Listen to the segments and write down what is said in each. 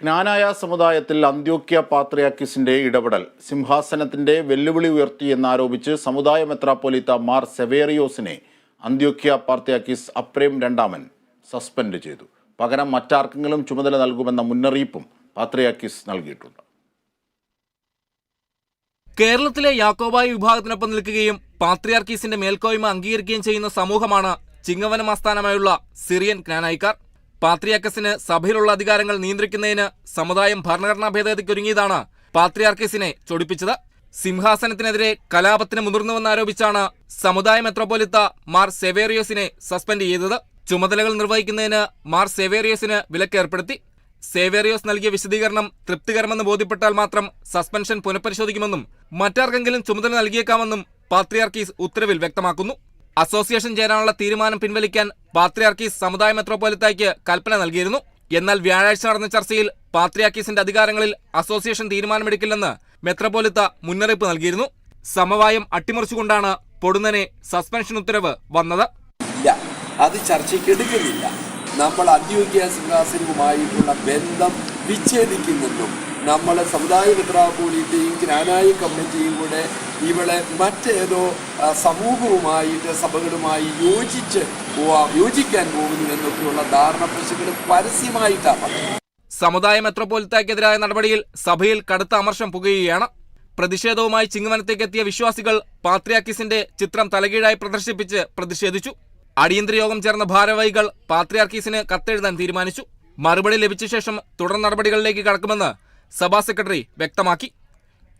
ജ്ഞാനായ സമുദായത്തിൽ അന്ത്യോക്യ പാത്രിയാക്കിസിന്റെ ഇടപെടൽ സിംഹാസനത്തിന്റെ വെല്ലുവിളി ഉയർത്തി എന്നാരോപിച്ച് സമുദായ മെത്രാപ്പൊലിത്ത മാർ സെവേറിയോസിനെ അന്ത്യോക്യ പാർത്തിയാക്കിസ് അപ്രേം രണ്ടാമൻ സസ്പെൻഡ് ചെയ്തു. പകരം മറ്റാർക്കെങ്കിലും ചുമതല നൽകുമെന്ന മുന്നറിയിപ്പും പാത്രിയാക്കിസ് നൽകിയിട്ടുണ്ട്. കേരളത്തിലെ യാക്കോബായ വിഭാഗത്തിനൊപ്പം നിൽക്കുകയും പാത്രിയാർക്കീസിന്റെ മേൽക്കോയ്മ അംഗീകരിക്കുകയും ചെയ്യുന്ന സമൂഹമാണ് ചിങ്ങവനം ആസ്ഥാനമായുള്ള സിറിയൻ ജ്ഞാനായിക്കാർ. പാത്രിയാക്കസിന് സഭയിലുള്ള അധികാരങ്ങൾ നിയന്ത്രിക്കുന്നതിന് സമുദായം ഭരണഘടനാ ഭേദഗതിക്കൊരുങ്ങിയതാണ് പാത്രിയാർക്കിസിനെ ചൊടിപ്പിച്ചത്. സിംഹാസനത്തിനെതിരെ കലാപത്തിന് മുതിർന്നുവെന്നാരോപിച്ചാണ് സമുദായ മെത്രോപൊലിത്ത മാർ സെവേറിയോസിനെ സസ്പെൻഡ് ചെയ്തത്. ചുമതലകൾ നിർവഹിക്കുന്നതിന് മാർ സെവേറിയോസിന് വിലക്കേർപ്പെടുത്തി സേവേറിയോസ് നൽകിയ വിശദീകരണം തൃപ്തികരമെന്ന് ബോധ്യപ്പെട്ടാൽ മാത്രം സസ്പെൻഷൻ പുനഃപരിശോധിക്കുമെന്നും മറ്റാർക്കെങ്കിലും ചുമതല നൽകിയേക്കാമെന്നും പാത്രിയാർക്കീസ് ഉത്തരവിൽ വ്യക്തമാക്കുന്നു. അസോസിയേഷൻ ചേരാനുള്ള തീരുമാനം പിൻവലിക്കാൻ പാത്രിയാർക്കീസ് സമുദായ മെത്രോപൊലിത്തയ്ക്ക് കൽപ്പന നൽകിയിരുന്നു. എന്നാൽ വ്യാഴാഴ്ച നടന്ന ചർച്ചയിൽ പാത്രിയാർക്കീസിന്റെ അധികാരങ്ങളിൽ അസോസിയേഷൻ തീരുമാനമെടുക്കില്ലെന്ന് മെത്രോപൊലിത്ത മുന്നറിയിപ്പ് നൽകിയിരുന്നു. സമവായം അട്ടിമറിച്ചുകൊണ്ടാണ് പൊടുന്നനെ സസ്പെൻഷൻ ഉത്തരവ് വന്നത്. അത് ചർച്ചയ്ക്ക് എടുക്കുന്നില്ല. നമ്മൾ അന്ത്യോഗ്യ സിംഹാസനവുമായിട്ടുള്ള ബന്ധം വിച്ഛേദിക്കുന്നെന്നും നമ്മൾ സമുദായ മെത്രാപോലിറ്റയും ജ്ഞാനായി കമ്മിറ്റിയും കൂടെ ഇവളെ മറ്റേതോ സമൂഹവുമായിട്ട് സഭകളുമായി യോജിച്ച് യോജിക്കാൻ പോകുന്നു എന്നൊക്കെയുള്ള ധാരണ പ്രശ്നങ്ങൾ പരസ്യമായിട്ടാണ് സമുദായ മെത്രോപോലിത്തക്കെതിരായ നടപടിയിൽ സഭയിൽ കടുത്ത അമർഷം പുകയുകയാണ്. പ്രതിഷേധവുമായി ചിങ്ങവനത്തേക്കെത്തിയ വിശ്വാസികൾ പാത്രിയാക്കിസിന്റെ ചിത്രം തലകീഴായി പ്രദർശിപ്പിച്ച് പ്രതിഷേധിച്ചു. അടിയന്തര യോഗം ചേർന്ന ഭാരവാഹികൾ പാത്രിയാർക്കീസിന് കത്തെഴുതാൻ തീരുമാനിച്ചു. മറുപടി ലഭിച്ച ശേഷം തുടർ നടപടികളിലേക്ക് കടക്കുമെന്ന് സഭാ സെക്രട്ടറി വ്യക്തമാക്കി.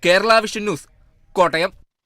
Kerala vision news Kottayam.